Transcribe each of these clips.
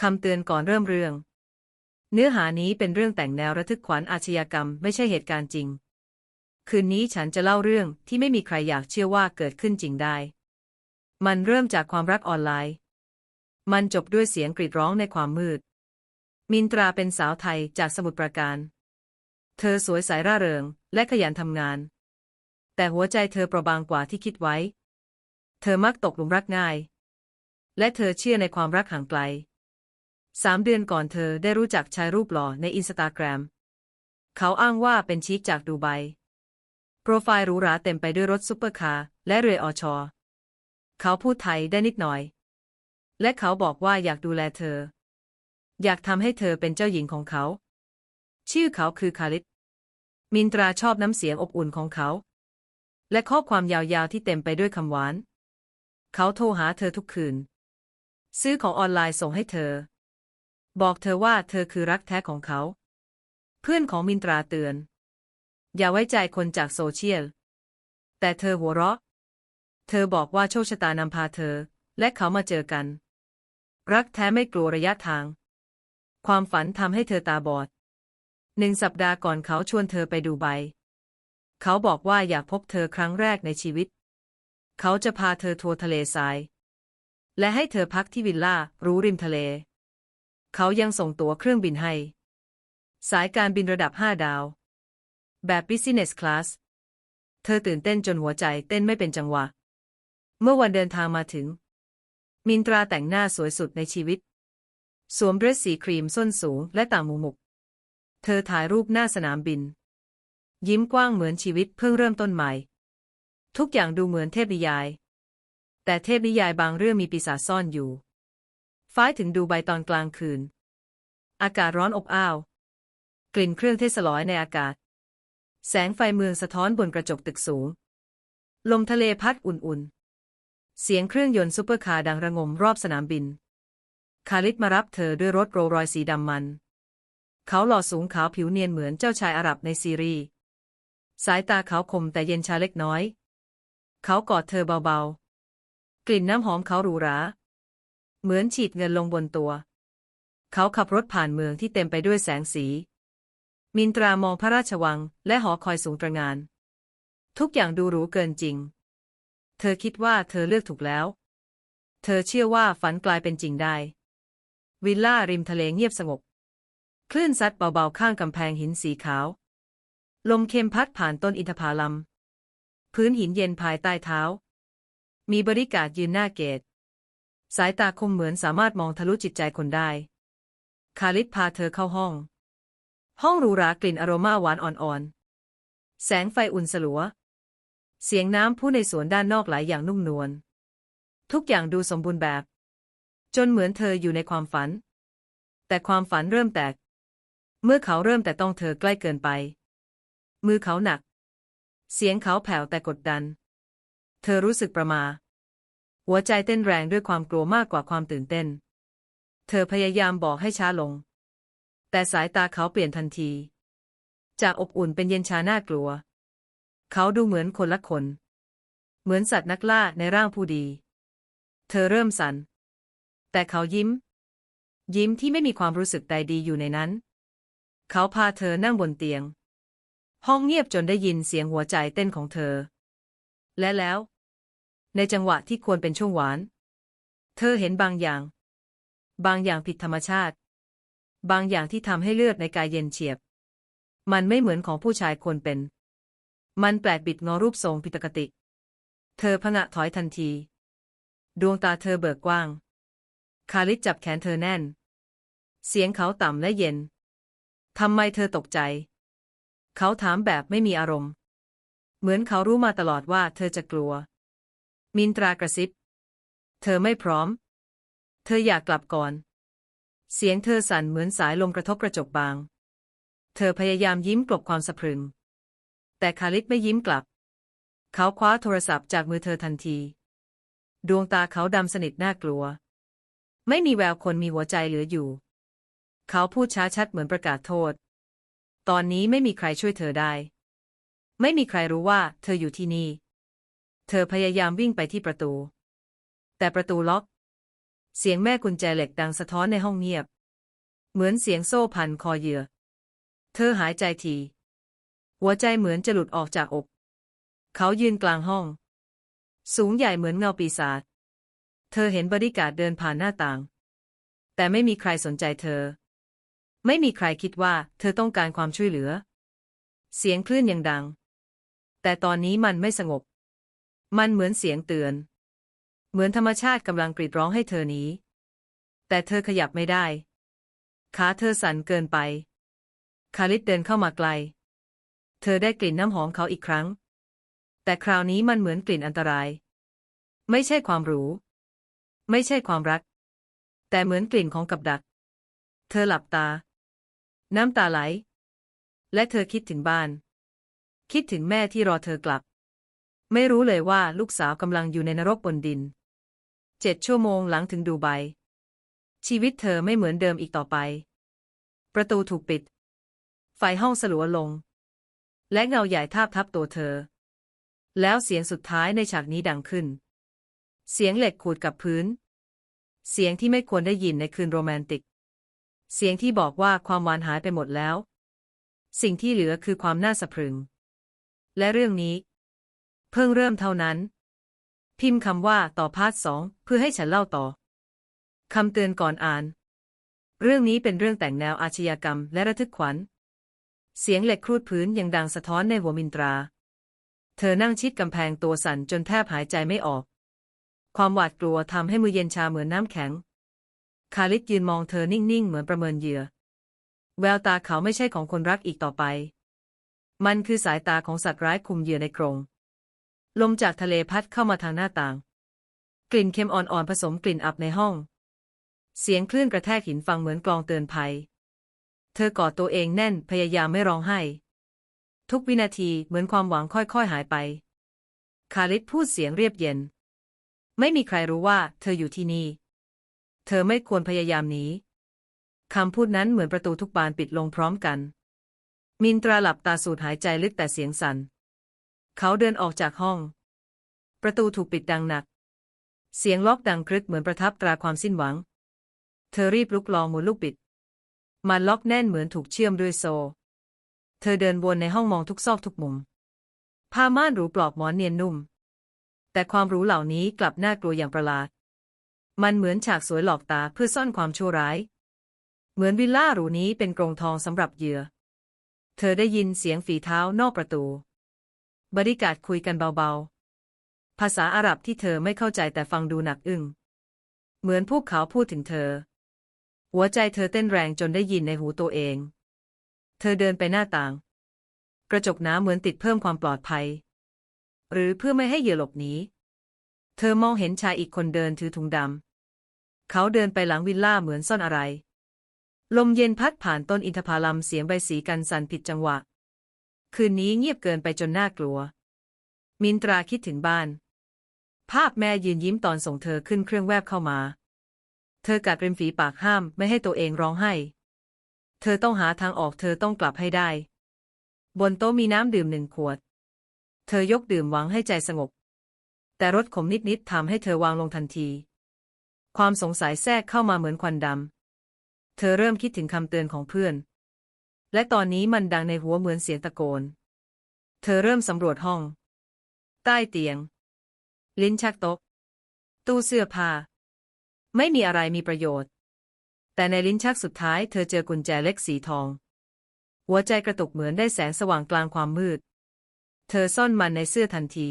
คำเตือนก่อนเริ่มเรื่อง เนื้อหานี้เป็นเรื่องแต่งแนวระทึกขวัญอาชญากรรมไม่ใช่เหตุการณ์จริง คืนนี้ฉันจะเล่าเรื่องที่ไม่มีใครอยากเชื่อว่าเกิดขึ้นจริงได้ มันเริ่มจากความรักออนไลน์ มันจบด้วยเสียงกรีดร้องในความมืด มินตราเป็นสาวไทยจากสมุทรปราการ เธอสวยใสร่าเริงและขยันทำงาน แต่หัวใจเธอเปราะบางกว่าที่คิดไว้ เธอมักตกหลุมรักง่าย และเธอเชื่อในความรักห่างไกล สามเดือนก่อนเธอได้รู้จักชายรูปหล่อในอินสตาแกรม เขาอ้างว่าเป็นชีคจากดูไบ โปรไฟล์หรูหราเต็มไปด้วยรถซุปเปอร์คาร์และเรืออชอ เขาพูดไทยได้นิดหน่อย และเขาบอกว่าอยากดูแลเธอ อยากทำให้เธอเป็นเจ้าหญิงของเขา ชื่อเขาคือคาริสมินตราชอบน้ำเสียงอบอุ่นของเขา และข้อความยาวๆที่เต็มไปด้วยคำหวาน เขาโทรหาเธอทุกคืน ซื้อของออนไลน์ส่งให้เธอ บอกเธอว่าเธอคือรักแท้ของเขา เพื่อนของมินตราเตือน อย่าไว้ใจคนจากโซเชียล แต่เธอหัวเราะ เธอบอกว่าโชคชะตานำพาเธอ และเขามาเจอกัน รักแท้ไม่กลัวระยะทาง ความฝันทำให้เธอตาบอด หนึ่งสัปดาห์ก่อนเขาชวนเธอไปดูใบ เขาบอกว่าอยากพบเธอครั้งแรกในชีวิต เขาจะพาเธอทัวร์ทะเลทราย และให้เธอพักที่วิลล่ารู้ริมทะเล เขายังส่งตั๋วเครื่องบินให้ สายการบินระดับ 5 ดาว แบบ Business Class เธอตื่นเต้นจนหัวใจเต้นไม่เป็นจังหวะ เมื่อวันเดินทางมาถึง มินตราแต่งหน้าสวยสุดในชีวิต สวมเดรสสีครีมส้นสูงและต่างหมูหมุกเธอถ่ายรูปหน้าสนามบิน ยิ้มกว้างเหมือนชีวิตเพิ่งเริ่มต้นใหม่ ทุกอย่างดูเหมือนเทพนิยาย แต่เทพนิยายบางเรื่องมีปีศาจซ่อนอยู่ ฟ้ายถึงดูใบตอนกลางคืน อากาศร้อนอบอ้าว กลิ่นเครื่องเทศลอยในอากาศ แสงไฟเมืองสะท้อนบนกระจกตึกสูง ลมทะเลพัดอุ่นๆ เสียงเครื่องยนต์ซุปเปอร์คาร์ดังระงมรอบสนามบิน คาริสมารับเธอด้วยรถโรลรอยสีดำมัน เขาหล่อสูงขาวผิวเนียนเหมือนเจ้าชายอาหรับในซีรีส์ สายตาเขาคมแต่เย็นชาเล็กน้อย เขากอดเธอเบาๆ กลิ่นน้ำหอมเขาหรูหรา เหมือนฉีดเงินลงบนตัว เขาขับรถผ่านเมืองที่เต็มไปด้วยแสงสี มินตรามองพระราชวังและหอคอยสูงตระงาน ทุกอย่างดูหรูเกินจริง เธอคิดว่าเธอเลือกถูกแล้ว เธอเชื่อว่าฝันกลายเป็นจริงได้ วิลล่าริมทะเลเงียบสงบ คลื่นซัดเบาๆข้างกำแพงหินสีขาว ลมเค็มพัดผ่านต้นอินทผลัม พื้นหินเย็นภายใต้เท้า มีบริการยืนหน้าเกต สายตาคมเหมือนสามารถมองทะลุจิตใจคนได้ คาริสพาเธอเข้าห้อง ห้องหรูหรากลิ่นอโรมาหวานอ่อนๆ แสงไฟอุ่นสลัว เสียงน้ำผู้ในสวนด้านนอกไหลยอย่างนุ่มนวล ทุกอย่างดูสมบูรณ์แบบ จนเหมือนเธออยู่ในความฝัน แต่ความฝันเริ่มแตก เมื่อเขาเริ่มแต่ต้องเธอใกล้เกินไป มือเขาหนัก เสียงเขาแผ่วแต่กดดัน เธอรู้สึกประมา หัวใจเต้นแรงด้วยความกลัวมากกว่าความตื่นเต้น เธอพยายามบอกให้ช้าลง แต่สายตาเขาเปลี่ยนทันที จากอบอุ่นเป็นเย็นชาน่ากลัว เขาดูเหมือนคนละคน เหมือนสัตว์นักล่าในร่างผู้ดี เธอเริ่มสัน่น แต่เขายิ้ม ยิ้มที่ไม่มีความรู้สึกใดดีอยู่ในนั้น เขาพาเธอนั่งบนเตียง ห้องเงียบจนได้ยินเสียงหัวใจเต้นของเธอ และแล้ว ในจังหวะที่ควรเป็นช่วงหวาน เธอเห็นบางอย่าง บางอย่างผิดธรรมชาติ บางอย่างที่ทำให้เลือดในกายเย็นเฉียบ มันไม่เหมือนของผู้ชายควรเป็น มันแปลกบิดงอรูปทรงผิดปกติ เธอพงะถอยทันที ดวงตาเธอเบิกกว้าง คาริสจับแขนเธอแน่น เสียงเขาต่ำและเย็นทำไมเธอตกใจ เขาถามแบบไม่มีอารมณ์ เหมือนเขารู้มาตลอดว่าเธอจะกลัว มินตรากระซิบ เธอไม่พร้อม เธออยากกลับก่อน เสียงเธอสั่นเหมือนสายลมกระทบกระจกบาง เธอพยายามยิ้มกลบความสะพรึง แต่คาริสไม่ยิ้มกลับ เขาคว้าโทรศัพท์จากมือเธอทันที ดวงตาเขาดำสนิทน่ากลัว ไม่มีแววคนมีหัวใจเหลืออยู่ เขาพูดช้าชัดเหมือนประกาศโทษ ตอนนี้ไม่มีใครช่วยเธอได้ ไม่มีใครรู้ว่าเธออยู่ที่นี่ เธอพยายามวิ่งไปที่ประตู แต่ประตูล็อก เสียงแม่กุญแจเหล็กดังสะท้อนในห้องเงียบ เหมือนเสียงโซ่พันคอเหยื่อ เธอหายใจที หัวใจเหมือนจะหลุดออกจากอก เขายืนกลางห้อง สูงใหญ่เหมือนเงาปีศาจ เธอเห็นบริการเดินผ่านหน้าต่าง แต่ไม่มีใครสนใจเธอ ไม่มีใครคิดว่าเธอต้องการความช่วยเหลือ เสียงคลื่นยังดัง แต่ตอนนี้มันไม่สงบ มันเหมือนเสียงเตือน เหมือนธรรมชาติกำลังกรีดร้องให้เธอหนีแต่เธอขยับไม่ได้ ขาเธอสั่นเกินไป คาริสเดินเข้ามาไกล เธอได้กลิ่นน้ำหอมเขาอีกครั้ง แต่คราวนี้มันเหมือนกลิ่นอันตราย ไม่ใช่ความหรู ไม่ใช่ความรัก แต่เหมือนกลิ่นของกับดัก เธอหลับตา น้ำตาไหล และเธอคิดถึงบ้าน คิดถึงแม่ที่รอเธอกลับ ไม่รู้เลยว่าลูกสาวกำลังอยู่ในนรกบนดิน เจ็ดชั่วโมงหลังถึงดูไบ ชีวิตเธอไม่เหมือนเดิมอีกต่อไป ประตูถูกปิด ไฟห้องสลัวลง และเงาใหญ่ทาบทับตัวเธอ แล้วเสียงสุดท้ายในฉากนี้ดังขึ้น เสียงเหล็กขูดกับพื้น เสียงที่ไม่ควรได้ยินในคืนโรแมนติก เสียงที่บอกว่าความหวานหายไปหมดแล้ว สิ่งที่เหลือคือความน่าสะพรึง และเรื่องนี้ เพิ่งเริ่มเท่านั้น พิมพ์คำว่าต่อพาร์ทสองเพื่อให้ฉันเล่าต่อคำเตือนก่อนอ่าน เรื่องนี้เป็นเรื่องแต่งแนวอาชญากรรมและระทึกขวัญ เสียงเหล็กครูดพื้นยังดังสะท้อนในหัวมินตรา เธอนั่งชิดกำแพงตัวสั่นจนแทบหายใจไม่ออก ความหวาดกลัวทำให้มือเย็นชาเหมือนน้ำแข็ง คาริสยืนมองเธอนิ่งๆ เหมือนประเมินเหยื่อ แววตาเขาไม่ใช่ของคนรักอีกต่อไป มันคือสายตาของสัตว์ร้ายคุมเหยื่อในกรง ลมจากทะเลพัดเข้ามาทางหน้าต่าง กลิ่นเค็มอ่อนๆผสมกลิ่นอับในห้อง เสียงคลื่นกระแทกหินฟังเหมือนกลองเตือนภัย เธอกอดตัวเองแน่นพยายามไม่ร้องไห้ ทุกวินาทีเหมือนความหวังค่อยๆหายไป คาริสพูดเสียงเรียบเย็น ไม่มีใครรู้ว่าเธออยู่ที่นี่ เธอไม่ควรพยายามหนีคำพูดนั้นเหมือนประตูทุกบานปิดลงพร้อมกัน มินตราหลับตาสูดหายใจลึกแต่เสียงสัน่น เขาเดินออกจากห้อง ประตูถูกปิดดังหนัก เสียงล็อกดังครึกเหมือนประทับตราความสิ้นหวัง เธอรีบลุกลองหมุนลูกบิด มันล็อกแน่นเหมือนถูกเชื่อมด้วยโซ่เธอเดินวนในห้องมองทุกซอกทุกมุมผ้าม่านหรูปลอกหมอนเนียนนุ่ม แต่ความรู้เหล่านี้กลับน่ากลัวอย่างประหลาด มันเหมือนฉากสวยหลอกตาเพื่อซ่อนความชั่วร้าย เหมือนวิลล่าหรูนี้เป็นกรงทองสำหรับเหยื่อ เธอได้ยินเสียงฝีเท้านอกประตู บริการคุยกันเบาๆ ภาษาอาหรับที่เธอไม่เข้าใจแต่ฟังดูหนักอึ้ง เหมือนพวกเขาพูดถึงเธอ หัวใจเธอเต้นแรงจนได้ยินในหูตัวเอง เธอเดินไปหน้าต่าง กระจกน้ำเหมือนติดเพิ่มความปลอดภัย หรือเพื่อไม่ให้เหยื่อหลบหนีเธอมองเห็นชายอีกคนเดินถือถุงดำ เขาเดินไปหลังวิลล่าเหมือนซ่อนอะไร ลมเย็นพัดผ่านต้นอินทผลัมเสียงใบสีกันสั่นผิดจังหวะ คืนนี้เงียบเกินไปจนน่ากลัว มินตราคิดถึงบ้าน ภาพแม่ยืนยิ้มตอนส่งเธอขึ้นเครื่องแวบเข้ามา เธอกัดริมฝีปากห้ามไม่ให้ตัวเองร้องไห้ เธอต้องหาทางออกเธอต้องกลับให้ได้ บนโต๊ะมีน้ำดื่มหนึ่งขวด เธอยกดื่มหวังให้ใจสงบ แต่รสขมนิดๆทำให้เธอวางลงทันที ความสงสัยแทรกเข้ามาเหมือนควันดำเธอเริ่มคิดถึงคำเตือนของเพื่อน และตอนนี้มันดังในหัวเหมือนเสียงตะโกน เธอเริ่มสำรวจห้อง ใต้เตียง ลิ้นชักโต๊ะตู้เสื้อผ้า ไม่มีอะไรมีประโยชน์ แต่ในลิ้นชักสุดท้ายเธอเจอกุญแจเล็กสีทอง หัวใจกระตุกเหมือนได้แสงสว่างกลางความมืด เธอซ่อนมันในเสื้อทันที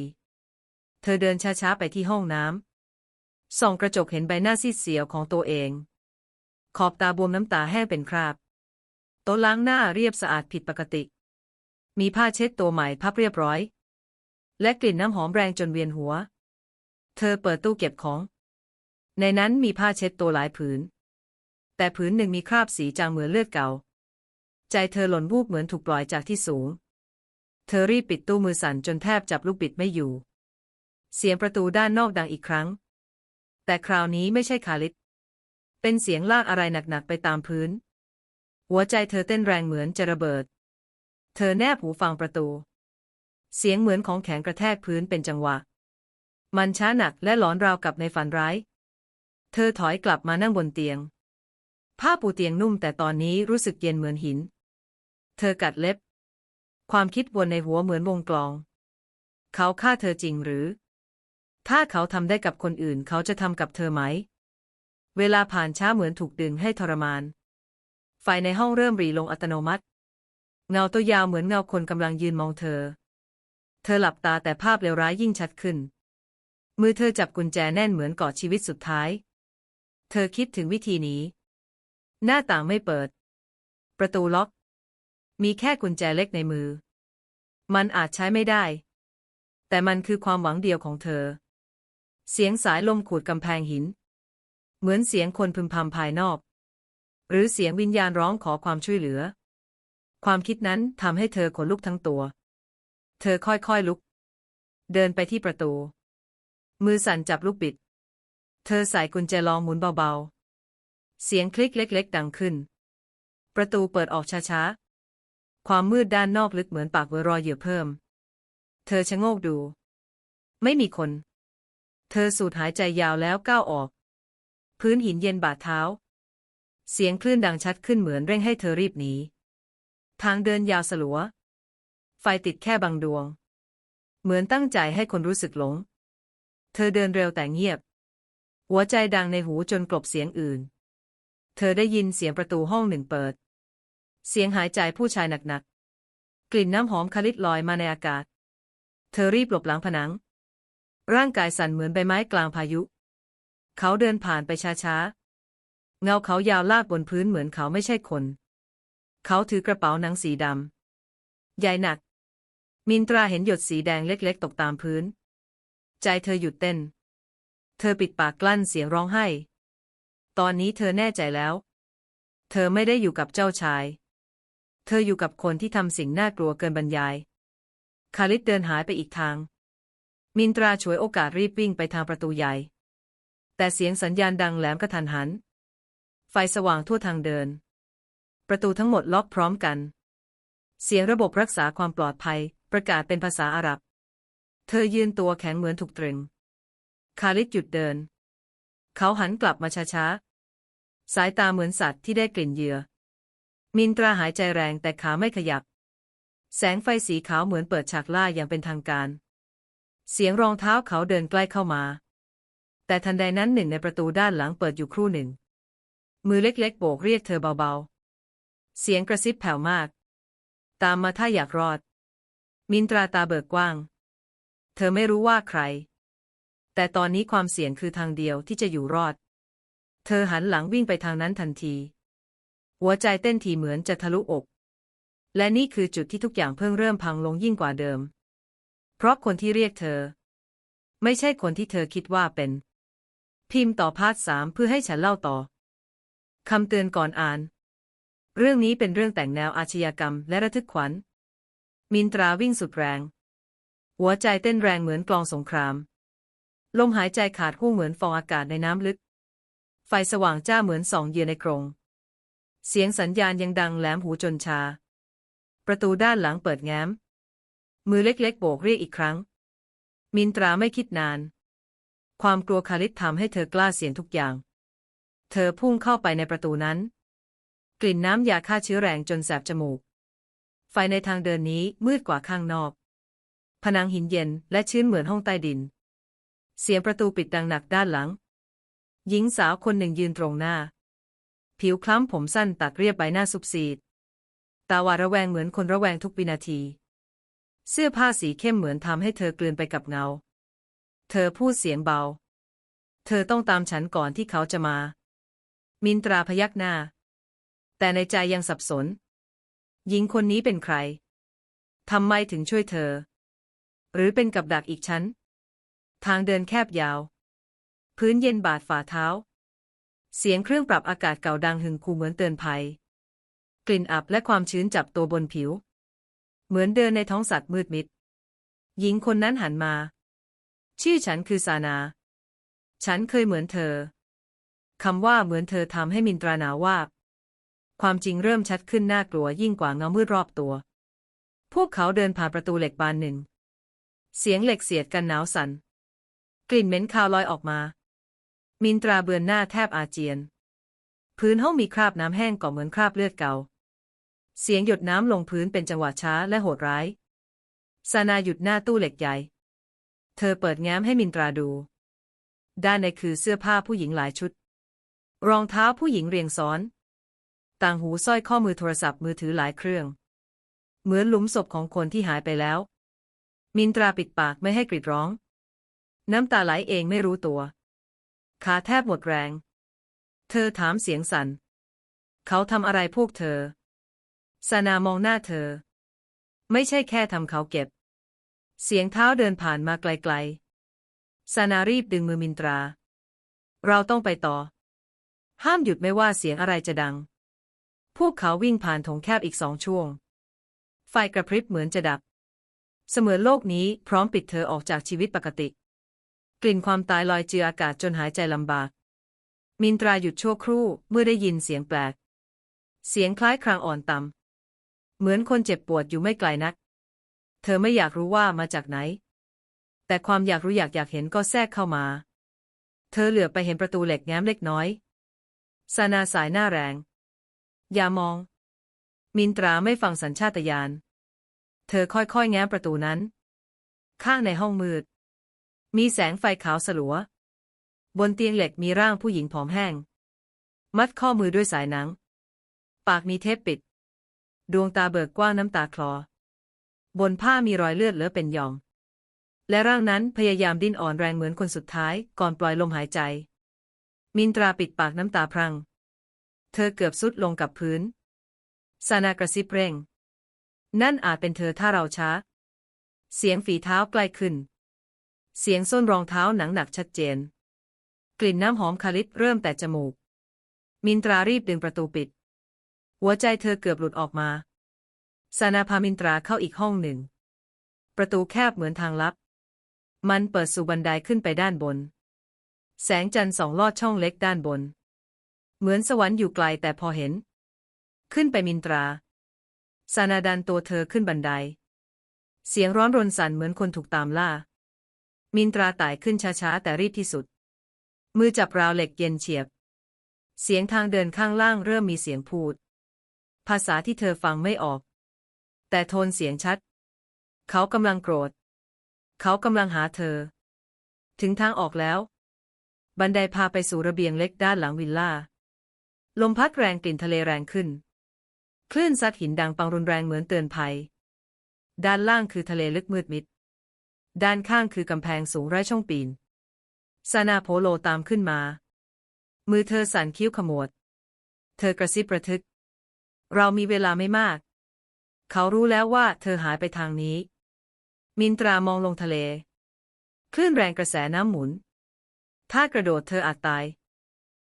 เธอเดินช้าๆไปที่ห้องน้ำส่องกระจกเห็นใบหน้าซีดเสียวของตัวเอง ขอบตาบวมน้ำตาแห้งเป็นคราบ โต๊ะล้างหน้าเรียบสะอาดผิดปกติ มีผ้าเช็ดตัวใหม่พับเรียบร้อย และกลิ่นน้ำหอมแรงจนเวียนหัว เธอเปิดตู้เก็บของ ในนั้นมีผ้าเช็ดตัวหลายผืน แต่ผืนหนึ่งมีคราบสีจางเหมือนเลือดเก่า ใจเธอหล่นวูบเหมือนถูกปล่อยจากที่สูง เธอรีบปิดตู้มือสั่นจนแทบจับลูกบิดไม่อยู่ เสียงประตูด้านนอกดังอีกครั้ง แต่คราวนี้ไม่ใช่คาลิสเป็นเสียงลากอะไรหนักๆไปตามพื้น หัวใจเธอเต้นแรงเหมือนจะระเบิด เธอแนบหูฟังประตู เสียงเหมือนของแข็งกระแทกพื้นเป็นจังหวะ มันช้าหนักและหลอนราวกับในฝันร้าย เธอถอยกลับมานั่งบนเตียง ผ้าปูเตียงนุ่มแต่ตอนนี้รู้สึกเย็นเหมือนหิน เธอกัดเล็บ ความคิดวนในหัวเหมือนวงกลอง เขาฆ่าเธอจริงหรือ ถ้าเขาทำได้กับคนอื่นเขาจะทำกับเธอไหม เวลาผ่านช้าเหมือนถูกดึงให้ทรมาน ไฟในห้องเริ่มรีลงอัตโนมัติ เงาตัวยาวเหมือนเงาคนกำลังยืนมองเธอ เธอหลับตาแต่ภาพเลวร้ายยิ่งชัดขึ้น มือเธอจับกุญแจแน่นเหมือนกอดชีวิตสุดท้าย เธอคิดถึงวิธีนี้ หน้าต่างไม่เปิด ประตูล็อก มีแค่กุญแจเล็กในมือ มันอาจใช้ไม่ได้ แต่มันคือความหวังเดียวของเธอ เสียงสายลมขูดกำแพงหิน เหมือนเสียงคนพึมพำภายนอก หรือเสียงวิญญาณร้องขอความช่วยเหลือ ความคิดนั้นทำให้เธอขนลุกทั้งตัว เธอค่อยๆลุก เดินไปที่ประตู มือสั่นจับลูกบิด เธอใส่กุญแจลองหมุนเบาๆ เสียงคลิกเล็ก ๆ ดังขึ้น ประตูเปิดออกช้าๆ ความมืดด้านนอกลึกเหมือนปากเวรอยเหยื่อเพิ่ม เธอชะโงกดู ไม่มีคน เธอสูดหายใจยาวแล้วก้าวออก พื้นหินเย็นบาดเท้า เสียงคลื่นดังชัดขึ้นเหมือนเร่งให้เธอรีบหนี ทางเดินยาวสลัว ไฟติดแค่บางดวง เหมือนตั้งใจให้คนรู้สึกหลง เธอเดินเร็วแต่เงียบ หัวใจดังในหูจนกลบเสียงอื่น เธอได้ยินเสียงประตูห้องหนึ่งเปิด เสียงหายใจผู้ชายหนักๆ กลิ่นน้ำหอมคลิตลอยมาในอากาศ เธอรีบหลบหลังผนัง ร่างกายสั่นเหมือนใบไม้กลางพายุ เขาเดินผ่านไปช้าๆ เงาเขายาวลากบนพื้นเหมือนเขาไม่ใช่คน เขาถือกระเป๋าหนังสีดำ ใหญ่หนัก มินตราเห็นหยดสีแดงเล็กๆ ตกตามพื้น ใจเธอหยุดเต้น เธอปิดปากกลั้นเสียงร้องไห้ ตอนนี้เธอแน่ใจแล้ว เธอไม่ได้อยู่กับเจ้าชาย เธออยู่กับคนที่ทำสิ่งน่ากลัวเกินบรรยาย คาริสเดินหายไปอีกทาง มินตราฉวยโอกาสรีบวิ่งไปทางประตูใหญ่ แต่เสียงสัญญาณดังแหลมกระทันหัน ไฟสว่างทั่วทางเดิน ประตูทั้งหมดล็อกพร้อมกัน เสียงระบบรักษาความปลอดภัย ประกาศเป็นภาษาอาหรับ เธอยืนตัวแข็งเหมือนถูกตรึง คาริสหยุดเดิน เขาหันกลับมาช้าๆ สายตาเหมือนสัตว์ที่ได้กลิ่นเหยื่อ มินตราหายใจแรงแต่ขาไม่ขยับ แสงไฟสีขาวเหมือนเปิดฉากล่าอย่างเป็นทางการ เสียงรองเท้าเขาเดินใกล้เข้ามา แต่ทันใดนั้นหนึ่งในประตูด้านหลังเปิดอยู่ครู่หนึ่ง มือเล็กๆ โบกเรียกเธอเบาๆ เสียงกระซิบแผ่วมาก ตามมาถ้าอยากรอด มินตราตาเบิกกว้าง เธอไม่รู้ว่าใคร แต่ตอนนี้ความเสี่ยงคือทางเดียวที่จะอยู่รอด เธอหันหลังวิ่งไปทางนั้นทันที หัวใจเต้นทีเหมือนจะทะลุอก และนี่คือจุดที่ทุกอย่างเพิ่งเริ่มพังลงยิ่งกว่าเดิม เพราะคนที่เรียกเธอ ไม่ใช่คนที่เธอคิดว่าเป็น พิมพ์ต่อพาร์ทสามเพื่อให้ฉันเล่าต่อ คำเตือนก่อนอ่าน เรื่องนี้เป็นเรื่องแต่งแนวอาชญากรรมและระทึกขวัญ มินตราวิ่งสุดแรง หัวใจเต้นแรงเหมือนกลองสงคราม ลมหายใจขาดหู่เหมือนฟองอากาศในน้ำลึก ไฟสว่างจ้าเหมือนสองเหยื่อในกรง เสียงสัญญาณยังดังแหลมหูจนชา ประตูด้านหลังเปิดแง้ม มือเล็กๆโบกเรียกอีกครั้ง มินตราไม่คิดนาน ความกลัวคาริสทำให้เธอกล้าเสี่ยงทุกอย่าง เธอพุ่งเข้าไปในประตูนั้น กลิ่นน้ำยาฆ่าเชื้อแรงจนแสบจมูก ไฟในทางเดินนี้มืดกว่าข้างนอก ผนังหินเย็นและชื้นเหมือนห้องใต้ดิน เสียงประตูปิดดังหนักด้านหลัง หญิงสาวคนหนึ่งยืนตรงหน้า ผิวคล้ำผมสั้นตัดเรียบใบหน้าซุบซีด ตาหวาดระแวงเหมือนคนระแวงทุกวินาที เสื้อผ้าสีเข้มเหมือนทำให้เธอกลืนไปกับเงา เธอพูดเสียงเบา เธอต้องตามฉันก่อนที่เขาจะมา มินตราพยักหน้า แต่ในใจยังสับสน หญิงคนนี้เป็นใคร ทำไมถึงช่วยเธอ หรือเป็นกับดักอีกชั้น ทางเดินแคบยาว พื้นเย็นบาดฝ่าเท้า เสียงเครื่องปรับอากาศเก่าดังหึงคูเหมือนเตือนภัย กลิ่นอับและความชื้นจับตัวบนผิว เหมือนเดินในท้องสัตว์มืดมิด หญิงคนนั้นหันมา ชื่อฉันคือซานา ฉันเคยเหมือนเธอ คำว่าเหมือนเธอทำให้มินตราหนาวว่าบความจริงเริ่มชัดขึ้นน่ากลัวยิ่งกว่าเงามืดรอบตัว พวกเขาเดินผ่านประตูเหล็กบานหนึ่ง เสียงเหล็กเสียดกันหนาวสัน่น กลิ่นเหม็นคาวลอยออกมา มินตราเบือนหน้าแทบอาเจียน พื้นห้องมีคราบน้ำแห้งก่อเหมือนคราบเลือดเก่า เสียงหยดน้ำลงพื้นเป็นจังหวะช้าและโหดร้าย ซานาหยุดหน้าตู้เหล็กใหญ่ เธอเปิดแง้มให้มินตราดู ด้านในคือเสื้อผ้าผู้หญิงหลายชุด รองเท้าผู้หญิงเรียงซ้อน ต่างหูสร้อยข้อมือโทรศัพท์มือถือหลายเครื่อง เหมือนหลุมศพของคนที่หายไปแล้ว มินตราปิดปากไม่ให้กรีดร้อง น้ำตาไหลเองไม่รู้ตัว ขาแทบหมดแรง เธอถามเสียงสัน่น เขาทำอะไรพวกเธอสานามองหน้าเธอ ไม่ใช่แค่ทำเขาเก็บ เสียงเท้าเดินผ่านมาไกลๆสานารีบดึงมือมินตรา เราต้องไปต่อ ห้ามหยุดไม่ว่าเสียงอะไรจะดัง พวกเขาวิ่งผ่านถงแคบอีกสองช่วง ไฟกระพริบเหมือนจะดับ เสมือนโลกนี้พร้อมปิดเธอออกจากชีวิตปกติ กลิ่นความตายลอยเจืออากาศจนหายใจลำบาก มินตราหยุดชั่วครู่เมื่อได้ยินเสียงแปลก เสียงคล้ายครางอ่อนต่ำ เหมือนคนเจ็บปวดอยู่ไม่ไกลนัก เธอไม่อยากรู้ว่ามาจากไหน แต่ความอยากรู้อยากอยากเห็นก็แทรกเข้ามา เธอเหลือไปเห็นประตูเหล็กแง้มเล็กน้อย ซานาสายหน้าแรง อย่ามอง มินตราไม่ฟังสัญชาตญาณ เธอค่อยๆ แง้มประตูนั้น ข้างในห้องมืด มีแสงไฟขาวสลัว บนเตียงเหล็กมีร่างผู้หญิงผอมแห้ง มัดข้อมือด้วยสายหนัง ปากมีเทปปิด ดวงตาเบิกกว้างน้ำตาคลอ บนผ้ามีรอยเลือดเลอะเป็นหย่อมและร่างนั้นพยายามดิ้นอ่อนแรงเหมือนคนสุดท้ายก่อนปล่อยลมหายใจ มินตราปิดปากน้ำตาพรัง เธอเกือบสุดลงกับพื้นซานากระซิบเร่ง นั่นอาจเป็นเธอถ้าเราช้า เสียงฝีเท้าใกล้ขึ้น เสียงส้นรองเท้าหนังหนักชัดเจน กลิ่นน้ำหอมคาลิสเริ่มแต่จมูก มินตรารีบดึงประตูปิด หัวใจเธอเกือบหลุดออกมาซานาพามินตราเข้าอีกห้องหนึ่ง ประตูแคบเหมือนทางลับ มันเปิดสู่บันไดขึ้นไปด้านบน แสงจันทร์ส่องลอดช่องเล็กด้านบน เหมือนสวรรค์อยู่ไกลแต่พอเห็น ขึ้นไปมินตราซานาดันตัวเธอขึ้นบันได เสียงร้อนรนสั่นเหมือนคนถูกตามล่า มินตราไต่ขึ้นช้าๆแต่รีบที่สุด มือจับราวเหล็กเย็นเฉียบ เสียงทางเดินข้างล่างเริ่มมีเสียงพูด ภาษาที่เธอฟังไม่ออก แต่โทนเสียงชัด เขากำลังโกรธ เขากำลังหาเธอ ถึงทางออกแล้ว บันไดพาไปสู่ระเบียงเล็กด้านหลังวิลล่า ลมพัดแรงกลิ่นทะเลแรงขึ้น คลื่นซัดหินดังปังรุนแรงเหมือนเตือนภัย ด้านล่างคือทะเลลึกมืดมิด ด้านข้างคือกำแพงสูงไร้ช่องปีน ซานาโพโลตามขึ้นมา มือเธอสั่นคิ้วขมวด เธอกระซิบประทึก เรามีเวลาไม่มาก เขารู้แล้วว่าเธอหายไปทางนี้ มินตรามองลงทะเล คลื่นแรงกระแสน้ำหมุน ถ้ากระโดดเธออาจตาย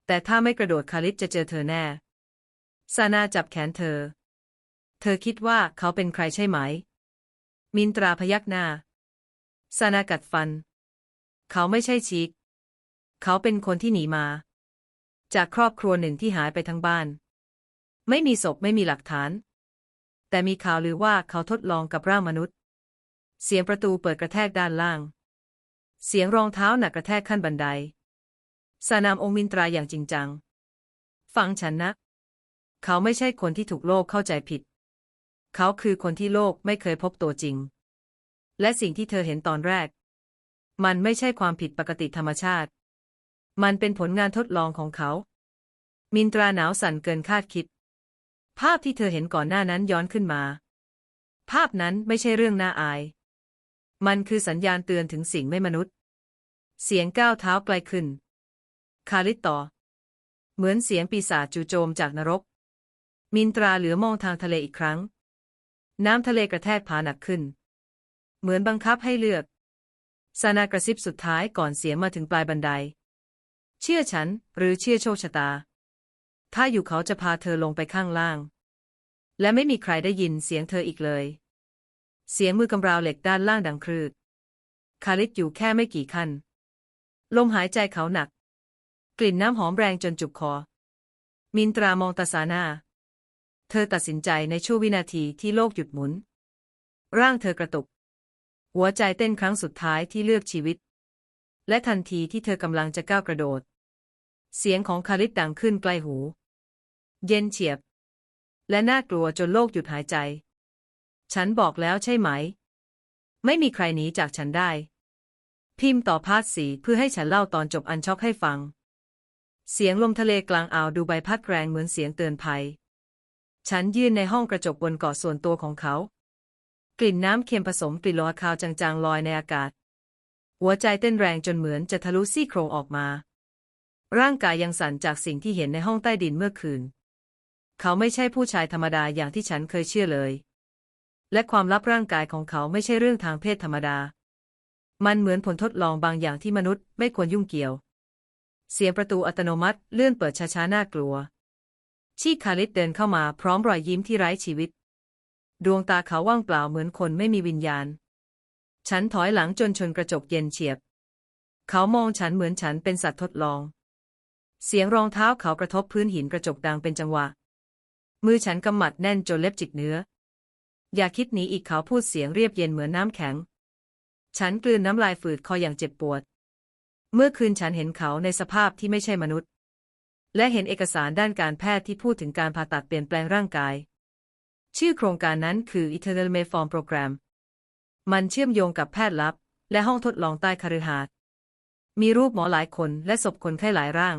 แต่ถ้าไม่กระโดดคาลิปจะเจอเธอแน่ ซานาจับแขนเธอ เธอคิดว่าเขาเป็นใครใช่ไหม มินตราพยักหน้า ซานากัดฟัน เขาไม่ใช่ชิก เขาเป็นคนที่หนีมา จากครอบครัวหนึ่งที่หายไปทั้งบ้าน ไม่มีศพไม่มีหลักฐาน แต่มีข่าวลือว่าเขาทดลองกับร่างมนุษย์ เสียงประตูเปิดกระแทกด้านล่าง เสียงรองเท้าหนักกระแทกขั้นบันได สานามองมินตราอย่างจริงจัง ฟังฉันนะ เขาไม่ใช่คนที่ถูกโลกเข้าใจผิด เขาคือคนที่โลกไม่เคยพบตัวจริง และสิ่งที่เธอเห็นตอนแรก มันไม่ใช่ความผิดปกติธรรมชาติ มันเป็นผลงานทดลองของเขา มินตราหนาวสั่นเกินคาดคิด ภาพที่เธอเห็นก่อนหน้านั้นย้อนขึ้นมา ภาพนั้นไม่ใช่เรื่องน่าอาย มันคือสัญญาณเตือนถึงสิ่งไม่มนุษย์ เสียงก้าวเท้าไกลขึ้น คาลิตต่อ เหมือนเสียงปีศาจจู่โจมจากนรก มินตราเหลือมองทางทะเลอีกครั้ง น้ำทะเลกระแทกผาหนักขึ้น เหมือนบังคับให้เลือกซานากระซิบสุดท้ายก่อนเสียงมาถึงปลายบันได เชื่อฉันหรือเชื่อโชคชะตา ถ้าอยู่เขาจะพาเธอลงไปข้างล่าง และไม่มีใครได้ยินเสียงเธออีกเลย เสียงมือกำราวเหล็กด้านล่างดังครืดคาลิสอยู่แค่ไม่กี่ขั้นลมหายใจเขาหนัก กลิ่นน้ำหอมแรงจนจุกคอ มินตรามองตาสานา เธอตัดสินใจในช่วงวินาทีที่โลกหยุดหมุน ร่างเธอกระตุก หัวใจเต้นครั้งสุดท้ายที่เลือกชีวิต และทันทีที่เธอกำลังจะก้าวกระโดด เสียงของคาริสดังขึ้นใกล้หู เย็นเฉียบ และน่ากลัวจนโลกหยุดหายใจ ฉันบอกแล้วใช่ไหม ไม่มีใครหนีจากฉันได้ พิมพ์ต่อพาร์ทสีเพื่อให้ฉันเล่าตอนจบอันช็อกให้ฟัง เสียงลมทะเลกลางอ่าวดูใบพัดแรงเหมือนเสียงเตือนภัย ฉันยืนในห้องกระจกบนเกาะส่วนตัวของเขา กลิ่นน้ำเค็มผสมกลิ่นโลหะคาวจางๆลอยในอากาศ หัวใจเต้นแรงจนเหมือนจะทะลุซี่โครงออกมาร่างกายยังสั่นจากสิ่งที่เห็นในห้องใต้ดินเมื่อคืน เขาไม่ใช่ผู้ชายธรรมดาอย่างที่ฉันเคยเชื่อเลย และความลับร่างกายของเขาไม่ใช่เรื่องทางเพศธรรมดา มันเหมือนผลทดลองบางอย่างที่มนุษย์ไม่ควรยุ่งเกี่ยว เสียงประตูอัตโนมัติเลื่อนเปิดช้าๆน่ากลัว ชีคาริสเดินเข้ามาพร้อมรอยยิ้มที่ไร้ชีวิต ดวงตาเขาว่างเปล่าเหมือนคนไม่มีวิญญาณ ฉันถอยหลังจนชนกระจกเย็นเฉียบ เขามองฉันเหมือนฉันเป็นสัตว์ทดลอง เสียงรองเท้าเขากระทบพื้นหินกระจกดังเป็นจังหวะ มือฉันกำหมัดแน่นจนเล็บจิกเนื้อ อย่าคิดหนีอีกเขาพูดเสียงเรียบเย็นเหมือนน้ำแข็ง ฉันกลืนน้ำลายฝืดคออย่างเจ็บปวด เมื่อคืนฉันเห็นเขาในสภาพที่ไม่ใช่มนุษย์ และเห็นเอกสารด้านการแพทย์ที่พูดถึงการผ่าตัดเปลี่ยนแปลงร่างกาย ชื่อโครงการนั้นคือ Eternal Mayform Program มันเชื่อมโยงกับแพทย์ลับ และห้องทดลองใต้คฤหาสน์มีรูปหมอหลายคนและศพคนไข้หลายร่าง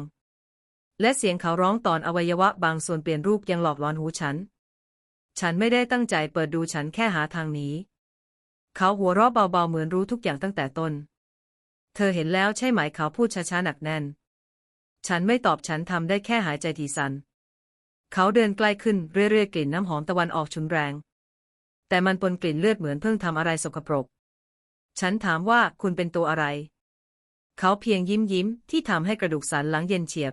และเสียงเขาร้องตอนอวัยวะบางส่วนเปลี่ยนรูปยังหลอกหลอนหูฉัน ฉันไม่ได้ตั้งใจเปิดดูฉันแค่หาทางหนีเขาหัวเราะเบาๆเหมือนรู้ทุกอย่างตั้งแต่ต้น เธอเห็นแล้วใช่ไหมเขาพูดช้าๆหนักแน่น ฉันไม่ตอบฉันทำได้แค่หายใจทีสัน เขาเดินใกล้ขึ้นเรื่อยๆกลิ่นน้ำหอมตะวันออกชุนแรง แต่มันปนกลิ่นเลือดเหมือนเพิ่งทำอะไรสกปรก ฉันถามว่าคุณเป็นตัวอะไร เขาเพียงยิ้มยิ้มที่ทำให้กระดูกสันหลังเย็นเฉียบ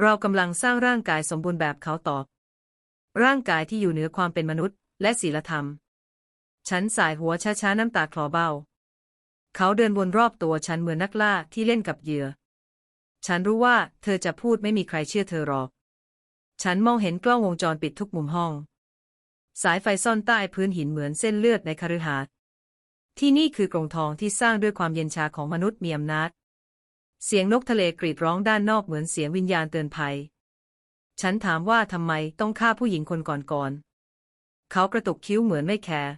เรากำลังสร้างร่างกายสมบูรณ์แบบเขาตอบ ร่างกายที่อยู่เหนือความเป็นมนุษย์ และศีลธรรม ฉันสายหัวช้าๆน้ำตาคลอเบ้า เขาเดินวนรอบตัวฉันเหมือนนักล่าที่เล่นกับเหยื่อ ฉันรู้ว่าเธอจะพูดไม่มีใครเชื่อเธอหรอก ฉันมองเห็นกล้องวงจรปิดทุกมุมห้อง สายไฟซ่อนใต้พื้นหินเหมือนเส้นเลือดในคฤหาสน์ที่นี่คือกรงทองที่สร้างด้วยความเย็นชาของมนุษย์มีอำนาจ เสียงนกทะเลกรีดร้องด้านนอกเหมือนเสียงวิญญาณเตือนภัย ฉันถามว่าทำไมต้องฆ่าผู้หญิงคนก่อนๆ เขากระตุกคิ้วเหมือนไม่แคร์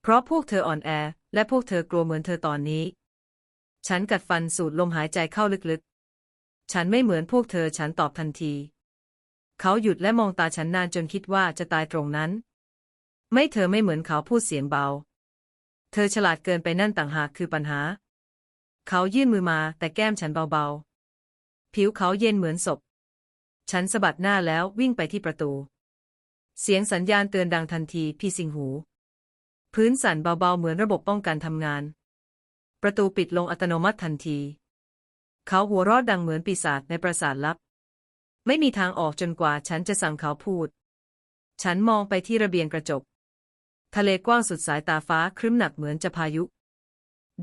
เพราะพวกเธออ่อนแอ และพวกเธอกลัวเหมือนเธอตอนนี้ ฉันกัดฟันสูดลมหายใจเข้าลึกๆ ฉันไม่เหมือนพวกเธอฉันตอบทันที เขาหยุดและมองตาฉันนานจนคิดว่าจะตายตรงนั้น ไม่เธอไม่เหมือนเขาพูดเสียงเบา เธอฉลาดเกินไปนั่นต่างหากคือปัญหา เขายื่นมือมาแต่แก้มฉันเบาๆ ผิวเขาเย็นเหมือนศพ ฉันสะบัดหน้าแล้ววิ่งไปที่ประตู เสียงสัญญาณเตือนดังทันทีพี่สิงหู พื้นสั่นเบาๆเหมือนระบบป้องกันทำงาน ประตูปิดลงอัตโนมัติทันที เขาหัวเราะดังเหมือนปีศาจในปราสาทลับ ไม่มีทางออกจนกว่าฉันจะสั่งเขาพูด ฉันมองไปที่ระเบียงกระจก ทะเลกว้างสุดสายตาฟ้าครึ้มหนักเหมือนจะพายุ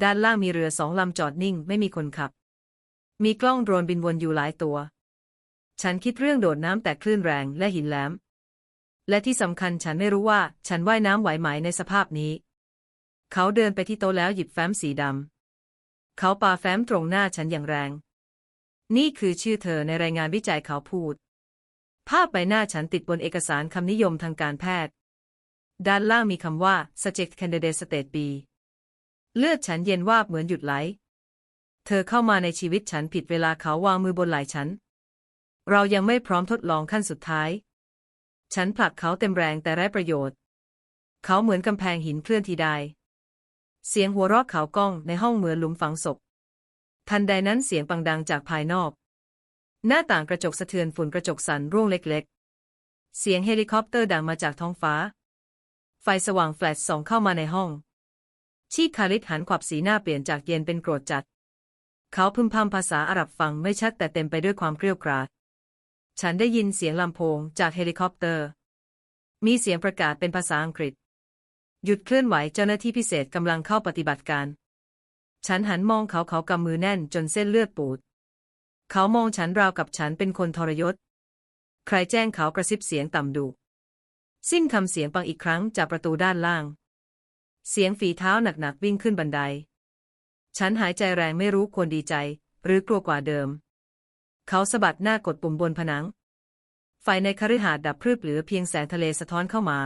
ด้านล่างมีเรือสองลำจอดนิ่งไม่มีคนขับ มีกล้องโดรนบินวนอยู่หลายตัว ฉันคิดเรื่องโดดน้ำแต่คลื่นแรงและหินแหลม และที่สำคัญฉันไม่รู้ว่าฉันว่ายน้ำไหวไหมในสภาพนี้ เขาเดินไปที่โต๊ะแล้วหยิบแฟ้มสีดำ เขาปาแฟ้มตรงหน้าฉันอย่างแรง นี่คือชื่อเธอในรายงานวิจัยเขาพูด ภาพใบหน้าฉันติดบนเอกสารคำนิยมทางการแพทย์ ด้านล่างมีคำว่า subject candidate state B เลือดฉันเย็นวาบเหมือนหยุดไหล เธอเข้ามาในชีวิตฉันผิดเวลาเขาวางมือบนไหล่ฉัน เรายังไม่พร้อมทดลองขั้นสุดท้าย ฉันผลักเขาเต็มแรงแต่ไร้ประโยชน์ เขาเหมือนกำแพงหินเคลื่อนที่ใด เสียงหัวเราะเขาก้องในห้องเหมือนหลุมฝังศพ ทันใดนั้นเสียงปังดังจากภายนอก หน้าต่างกระจกสะเทือนฝุ่นกระจกสั่นร่วงเล็กๆ เสียงเฮลิคอปเตอร์ดังมาจากท้องฟ้า ไฟสว่างแฟลชส่องเข้ามาในห้องชีพคาริสหันขวับสีหน้าเปลี่ยนจากเย็นเป็นโกรธจัด เขาพึมพำภาษาอาหรับฟังไม่ชัดแต่เต็มไปด้วยความเกลียวกราด ฉันได้ยินเสียงลำโพงจากเฮลิคอปเตอร์ มีเสียงประกาศเป็นภาษาอังกฤษ หยุดเคลื่อนไหวเจ้าหน้าที่พิเศษกำลังเข้าปฏิบัติการ ฉันหันมองเขาเขากำมือแน่นจนเส้นเลือดปูด เขามองฉันราวกับฉันเป็นคนทรยศ ใครแจ้งเขากระซิบเสียงต่ำดุ สิ้นคำเสียงปังอีกครั้งจากประตูด้านล่าง เสียงฝีเท้าหนักๆวิ่งขึ้นบันได ฉันหายใจแรงไม่รู้ควรดีใจ หรือกลัวกว่าเดิม เขาสะบัดหน้ากดปุ่มบนผนัง ไฟในคฤหาสน์ดับพรึบเหลือเพียงแสงทะเลสะท้อนเข้ามา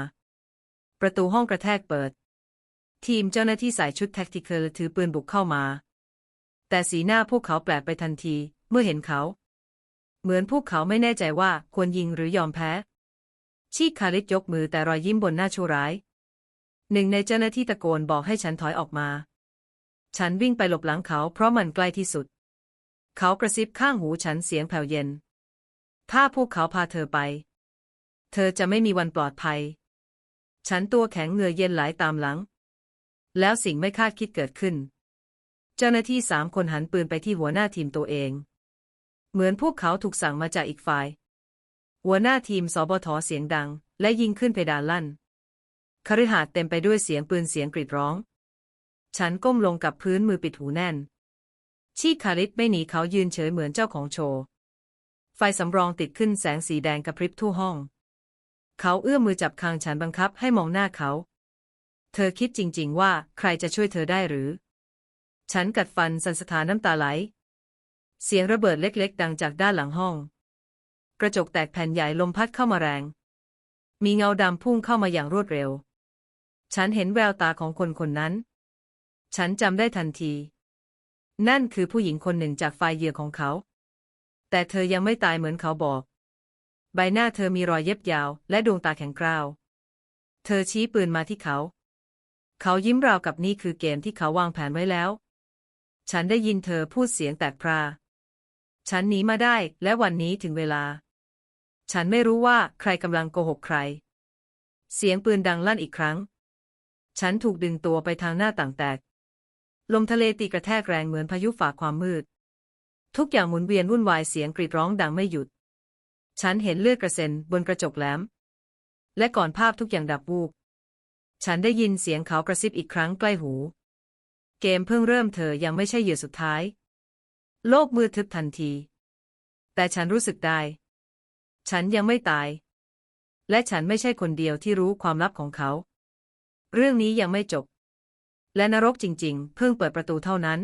ประตูห้องกระแทกเปิด ทีมเจ้าหน้าที่ใส่ชุดแท็กติคอลถือปืนบุกเข้ามา แต่สีหน้าพวกเขาแปลกไปทันทีเมื่อเห็นเขา เหมือนพวกเขาไม่แน่ใจว่าควรยิงหรือยอมแพ้ ชีคคาริสยกมือแต่รอยยิ้มบนหน้าชั่วร้าย หนึ่งในเจ้าหน้าที่ตะโกนบอกให้ฉันถอยออกมา ฉันวิ่งไปหลบหลังเขาเพราะมันใกล้ที่สุด เขากระซิบข้างหูฉันเสียงแผ่วเย็น ถ้าพวกเขาพาเธอไป เธอจะไม่มีวันปลอดภัย ฉันตัวแข็งเหงื่อเย็นไหลตามหลัง แล้วสิ่งไม่คาดคิดเกิดขึ้น เจ้าหน้าที่สามคนหันปืนไปที่หัวหน้าทีมตัวเอง เหมือนพวกเขาถูกสั่งมาจากอีกฝ่าย หัวหน้าทีมสบทเสียงดัง และยิงขึ้นเพดานลั่นคฤหาสน์เต็มไปด้วยเสียงปืนเสียงกรีดร้อง ฉันก้มลงกับพื้นมือปิดหูแน่น ชีคาริสไม่หนีเขายืนเฉยเหมือนเจ้าของโชว์ ไฟสำรองติดขึ้นแสงสีแดงกระพริบทั่วห้อง เขาเอื้อมมือจับคางฉันบังคับให้มองหน้าเขา เธอคิดจริง ๆ ว่าใครจะช่วยเธอได้หรือ ฉันกัดฟันสันสถานน้ำตาไหล เสียงระเบิดเล็ก ๆ ดังจากด้านหลังห้อง กระจกแตกแผ่นใหญ่ลมพัดเข้ามาแรง มีเงาดำพุ่งเข้ามาอย่างรวดเร็ว ฉันเห็นแววตาของคนคนนั้น ฉันจำได้ทันที นั่นคือผู้หญิงคนหนึ่งจากฝ่ายเหยื่อของเขา แต่เธอยังไม่ตายเหมือนเขาบอก ใบหน้าเธอมีรอยเย็บยาว และดวงตาแข็งกร้าว เธอชี้ปืนมาที่เขา เขายิ้มราวกับนี่คือเกมที่เขาวางแผนไว้แล้ว ฉันได้ยินเธอพูดเสียงแตกพรา ฉันหนีมาได้ และวันนี้ถึงเวลา ฉันไม่รู้ว่าใครกำลังโกหกใคร เสียงปืนดังลั่นอีกครั้ง ฉันถูกดึงตัวไปทางหน้าต่างแตก ลมทะเลตีกระแทกแรงเหมือนพายุฝ่าความมืด ทุกอย่างหมุนเวียนวุ่นวายเสียงกรีดร้องดังไม่หยุด ฉันเห็นเลือดกระเซ็นบนกระจกแหลม และก่อนภาพทุกอย่างดับวูบ ฉันได้ยินเสียงเขากระซิบอีกครั้งใกล้หู เกมเพิ่งเริ่มเธอยังไม่ใช่เหยื่อสุดท้าย โลกมืดทึบทันที แต่ฉันรู้สึกได้ ฉันยังไม่ตาย และฉันไม่ใช่คนเดียวที่รู้ความลับของเขา เรื่องนี้ยังไม่จบ และนรกจริงๆ เพิ่งเปิดประตูเท่านั้น